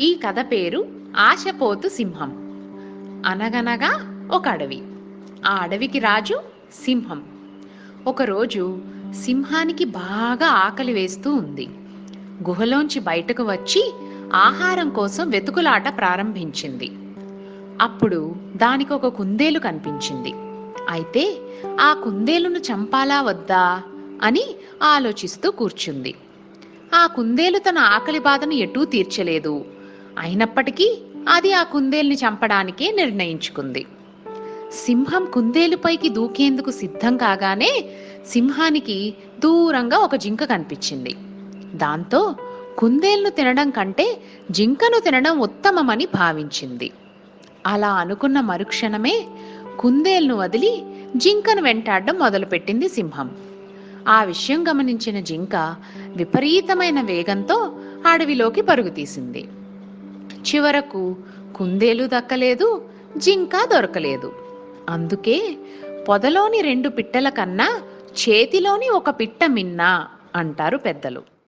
ఈ కథ పేరు ఆశపోతు సింహం. అనగనగా ఒక అడవి. ఆ అడవికి రాజు సింహం. ఒకరోజు సింహానికి బాగా ఆకలి వేస్తూ ఉంది. గుహలోంచి బయటకు వచ్చి ఆహారం కోసం వెతుకులాట ప్రారంభించింది. అప్పుడు దానికి ఒక కుందేలు కనిపించింది. అయితే ఆ కుందేలును చంపాలా వద్దా అని ఆలోచిస్తూ కూర్చుంది. ఆ కుందేలు తన ఆకలి బాధను ఎటూ తీర్చలేదు. అయినప్పటికీ అది ఆ కుందేల్ని చంపడానికే నిర్ణయించుకుంది. సింహం కుందేలుపైకి దూకేందుకు సిద్ధం కాగానే సింహానికి దూరంగా ఒక జింక కనిపించింది. దాంతో కుందేలును తినడం కంటే జింకను తినడం ఉత్తమమని భావించింది. అలా అనుకున్న మరుక్షణమే కుందేలును వదిలి జింకను వెంటాడడం మొదలుపెట్టింది సింహం. ఆ విషయం గమనించిన జింక విపరీతమైన వేగంతో అడవిలోకి పరుగు తీసింది. చివరకు కుందేలు దక్కలేదు జింక దొరకలేదు. అందుకే పొదలోని రెండు పిట్టల కన్నా చేతిలోని ఒక పిట్ట మిన్నా అంటారు పెద్దలు.